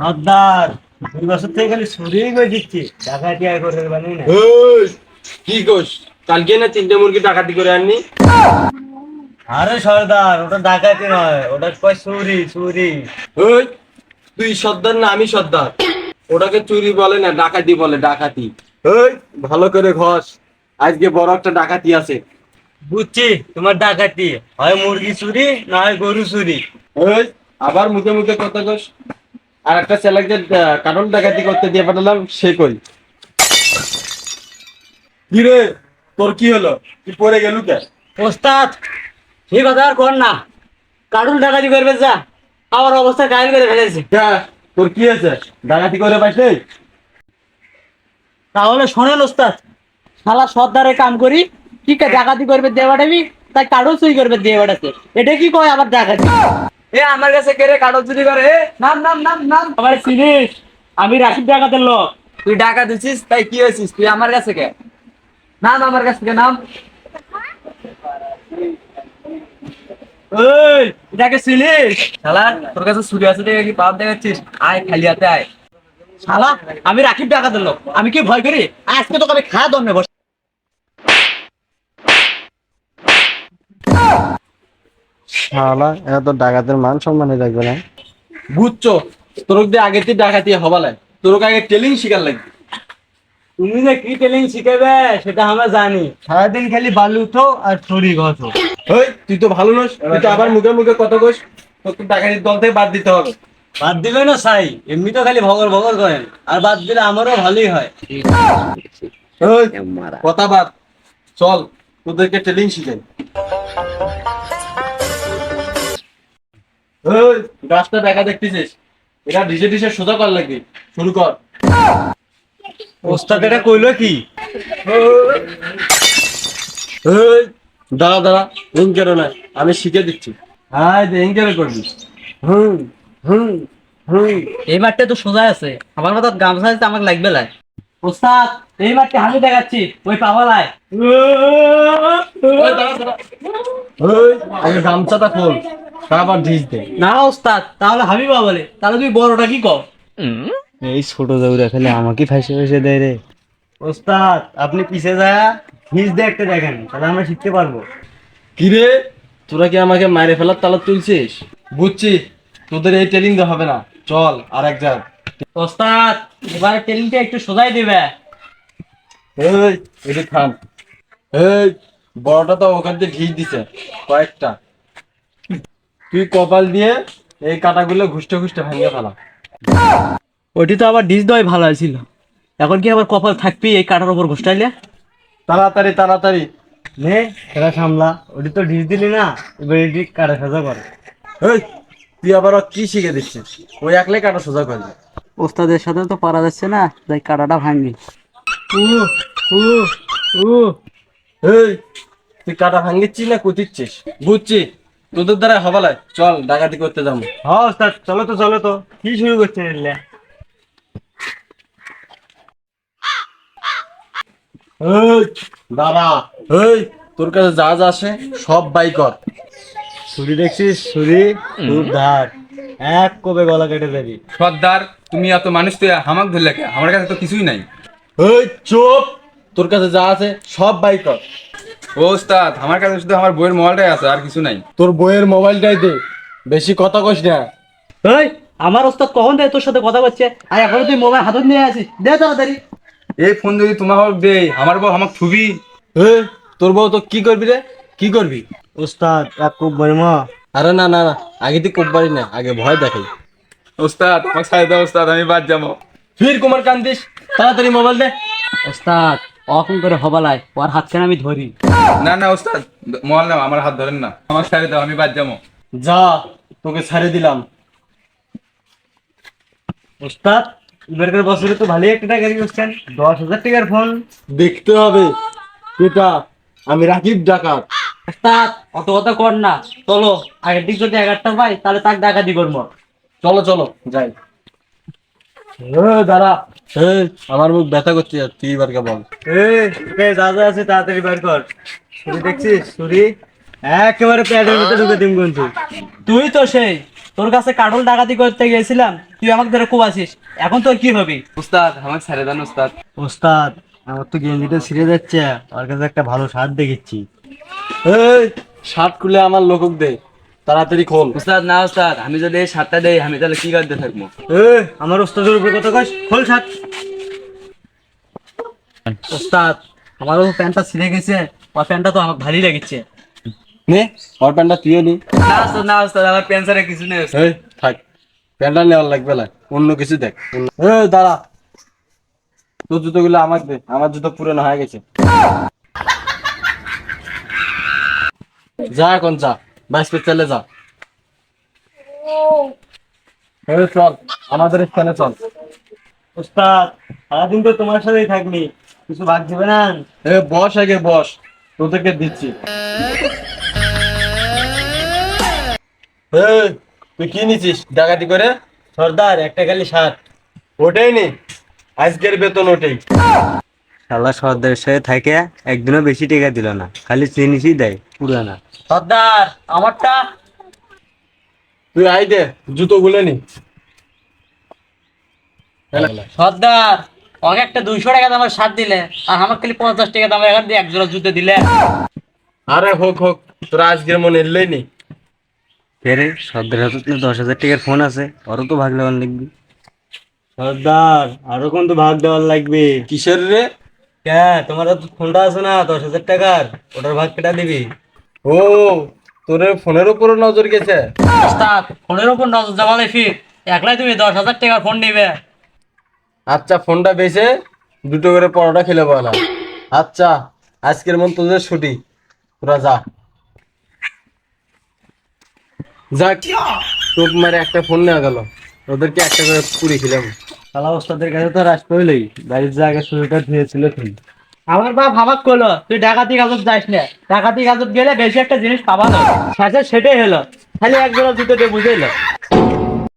সর্দার দুই বছর থেকে খালি ছুরি করে দিচ্ছি। টাকা টিয়া করে বানি না। কি কোস কালকে না তিনটে মুরগি ডাকাতি করে আননি? আরে সর্দার ওটা ডাকাতি নয় ওটা কয় চুরি চুরি ওই তুই সর্দার না আমি সর্দার? ওটাকে চুরি বলে না ডাকাতি বলে ডাকাতি। ওই ভালো করে ঘষ। আজকে বড় একটা ডাকাতি আছে। বুঝছি তোমার ডাকাতি। হয় মুরগি চুরি না হয় গরু চুরি। ওই আবার মুখে মুখে কথা কোস। আর একটা ছেলেকে কাটল ডাকাতি করতে দিয়ে পাঠালাম সে কই? কি রে তোর কি হলো? তুই পড়ে গেলু কে ওস্তাদ ঠিক কথা আর কর না। কার্টুন ডাকাতি করবে যা আমার অবস্থা করে ফেলেছে। কে? তোর কি হয়েছে? ডাকাতি করে পাইছে? তাহলে শোনেন ওস্তাদ শালা সর্দারে কাম করি ঠিক আছে ডাকাতি করবে দেওয়াটাবি তাই কার্টুন চুরি করবে দেওয়াটাতে এটা কি কয় আবার ডাকাতি? এ আমার কাছে কেড়ে চুরি করে? নাম নাম নাম নাম। আমার চিনিস আমি রাশিদ ডাকাতের লোক। তুই ডাকা দিছিস তাই কি হয়েছিস? তুই আমার কাছে কে? নাম আমার কাছ থেকে নাম? ওই এটাকে চিনিস? শালা তোর কাছে চুরি আছে দেখে কি পাপ দেখাচ্ছিস? আয় খালি হাতে আয়। শালা আমি রাখিব ডাকাতের লোক। আমি কি ভয় করি? আজকে তোকে আমি খাওয়া দমে বস শালা এত ডাকাতের মান সম্মানে রাখবে না। বুঝছ তোর দিয়ে আগে তুই ডাকাতি হবালাই তোর আগে টেলিং শিকার লাগবে। তুমি যে কি টেলিং শিখাবে সেটা আমরা জানি। সারাদিন খালি বালু উঠো আর ছুরি ঘষো। ওই তুই তো ভালো নস তুই তো আবার মুখে মুখে কথা কস তোর তো ডাকাতির দল থেকে বাদ দিতে হবে। বাদ দিবে না সাই এমনি তো খালি ভগর ভগর করেন আর বাদ দিলে আমারও ভালোই হয়। ওই কথা বাদ। চল তোদেরকে টেলিং শিখাই। ওই গাছটা দেখা দেখতেছিস? এটা ডিজে ডিজে সোজা কর লাগবে। শুরু কর। ওস্তাদ এটা কইলো কি? এই দাঁড়া দাঁড়া হুম কেন না? আমি শিখে দিচ্ছি। হ্যাঁ হুম কেন করবি? হুম হুম হুম। এই মাঠটা তো সোজা আছে। আমার মাথার গামছা আছে আমাকে লাগবে লাই ওস্তাদ এই আমি দেখাচ্ছি। ওই পাওয়ালায় ওই দাঁড়া দাঁড়া। ওই আগে গামছাটা খোল তারপর ঢিস দে। না ওস্তাদ তাহলে আমি পাবলে তাহলে তুই বড়টা কি কর? এই ছোট দৌড়া খেলে আমাকে ফাঁসে ফাঁসে দেয় রে। ওস্তাদ আপনি পিছে যায় হিজ একটা দেখেন তাহলে আমরা শিখতে পারব। কি রে? তোরা কি আমাকে মারে ফেলার তালা তুলছিস? বুঝছি তোদের এই ট্রেনিং দেওয়া হবে না। চল আর এক যা ওস্তাদ এবারে টেলিংটা একটু সোজাই দিবে। এই এটি থাম। এই বড়টা তো ওখান থেকে ঢিস দিছে কয়েকটা। তুই কপাল দিয়ে এই কাটাগুলো ঘুষ্টে ঘুষ্টে ভেঙে ফেলা। ওটি তো আবার ডিস দেওয়াই ভালো ছিল এখন কি আবার কপাল থাকবি এই কাটার উপর ঘুষটাইলে তাড়াতাড়ি তাড়াতাড়ি। নে সেটা সামলা। ওটি তো ডিস দিলি না এবার এটি কাটা সাজা করে। এই তুই আবার কি শিখে দিচ্ছিস? ওই একলে কাটা সোজা করবে ওস্তাদের সাথে তো পারা যাচ্ছে না তাই কাটাটা ভাঙবি উ উ উ এই তুই কাটা ভাঙিচ্ছিস না কুতিচ্ছিস? বুঝছি তোদের দ্বারা হবালাই চল ডাকাতি করতে যাব। হ্যাঁ ওস্তাদ চলো তো চলো তো। কি শুরু করছেন এলে? এই দাদা এই তোর কাছে যা যা আসে সব বাই কর। ছুরি দেখছিস? ছুরি খুব ধার এক কবে গলা কেটে দেবি। সর্দার তুমি এত মানুষ তো হামাক ধরলে কে? আমার কাছে তো কিছুই নাই। এই চুপ! তোর কাছে যা আছে সব বাই কর। ও ওস্তাদ আমার কাছে শুধু আমার বইয়ের মোবাইলটাই আছে আর কিছু নাই। তোর বইয়ের মোবাইলটাই দে বেশি কথা কস না। এই আমার ওস্তাদ কখন দেয় তোর সাথে কথা বলছে? আর এখনও তুই মোবাইল হাতত নিয়ে আসিস দে তাড়াতাড়ি। এই ফোন যদি তোমার দে আমার বউ আমাকে থুবি এই তোর বউ তো কি করবি রে? কি করবি? ওস্তাদ এক খুব বর্মা আরে না না না আগে তুই কোপবারি না আগে ভয় দেখাই। ওস্তাদ আমাকে সাইড দাও ওস্তাদ আমি বাদ যাব। ফির কুমার কান্দিস তাড়াতাড়ি মোবাইল দে। ওস্তাদ অফন করে হবালায় ওর হাতখানে আমি ধরি। না না ওস্তাদ মোবাইল নাও আমার হাত ধরেন না। আমার সাইড দাও আমি বাদ যাব। যা তোকে ছেড়ে দিলাম। ওস্তাদ এবারকার বছরে তো ভালোই একটা টাকা করছেন দশ হাজার টাকার ফোন দেখতে হবে। এটা আমি রাকিব ডাকাত। ওস্তাদ অত কথা কর না। চলো আগের দিক যদি এগারোটা পাই তাহলে তাক ডাকাতি করব চলো চলো যাই। দাঁড়া। আমার মুখ ব্যথা করছে আর তুই এবার কে বল এই যা যা আছে তাড়াতাড়ি বের কর। ছুরি দেখছিস? ছুরি? একেবারে প্যাডের মধ্যে ঢুকে দিম কিন্তু। তুই তো সেই তোর কাছে কাটল ডাকাতি করতে গেছিলাম তুই আমাকে ধরে কুবাসিস এখন তোর কি হবে? উস্তাদ আমাকে ছেড়ে দেন উস্তাদ ওস্তাদ আমার তো গেঞ্জিটা ছিঁড়ে যাচ্ছে ওর কাছে একটা ভালো শার্ট দেখেছি এই শার্ট খুলে আমার লোকক দে তাড়াতাড়ি খোল। উস্তাদ না উস্তাদ আমি যদি এই সাতটা দেই আমি তাহলে কি করতে থাকব? এ আমার ওস্তাদের উপরে কথা কস খোল শার্ট। ওস্তাদ আমারও প্যান্টটা ছিঁড়ে গেছে ওর প্যান্টটা তো ভালোই লেগেছে নে ওর প্যান্টটা তুইও নি। না উস্তাদ না উস্তাদ আমার কিছু নেই উস্তাদ। এই থাক প্যান্টটা নেওয়ার লাগবে না অন্য কিছু দেখ। এ দাঁড়া। তোর জুতোগুলো আমাকে দে আমার জুতো পুরনো হয়ে গেছে। যা এখন যা বাইশ পেট চলে যা। চল আমাদের স্থানে চল। ওস্তাদ সারাদিন তো তোমার সাথেই থাকবি কিছু ভাগ দিবে না? এ বস আগে বস। তোদেরকে দিচ্ছি। তুই কি নিছিস? ডাকাতি করে? সর্দার একটা খালি শার্ট ওটাই নি। আজকের বেতন ওটাই। শালা সর্দারের সাথে থাকে একদিনও বেশি টাকা দিল না। খালি জিনিসই দেয়। পুরানা সর্দার আমারটা? তুই আই দে জুতো গুলে নি। সর্দার ওকে একটা দুইশো টাকা দামের শার্ট দিলে আর আমার খালি পঞ্চাশ টাকা দামের এখান দিয়ে এক জোড়া জুতো দিলে। আরে হোক হোক তোরা আজকের মনে এলেই নি। ফেরে সর্দারের হাতে তো দশ হাজার টাকার ফোন আছে ওরও তো ভাগ লাগান লিখবি সর্দার আরও কোন তো ভাগ দেওয়ার লাগবে। কিসের রে? কে তোমার তো ফোনটা আছে না দশ হাজার টাকার ওটার ভাগ কেটা দিবি? ও তোর ফোনের উপরও নজর গেছে? ওস্তাদ ফোনের উপর নজর জমালে ফির একলাই তুমি দশ হাজার টাকার ফোন নিবে। আচ্ছা ফোনটা বেছে দুটো করে পরোটা খেলে বলা। আচ্ছা আজকের মন তোদের ছুটি। তোরা যা। যাক টোপ মারে একটা ফোন নেওয়া গেল। ওদেরকে একটা করে পুরি খেলাম। শালা ওস্তাদের কাছে তো রাস্তা হইলই। বাড়ির জায়গা শুরুটা ধুয়েছিল তুই আমার বাপ হামাক করল, তুই ডাকাতি কাজত যাস না। ডাকাতি কাজত গেলে বেশি একটা জিনিস পাবা না। শেষে সেটাই হলো। খালি এক জোড়া জুতো দিয়ে বুঝাইলো।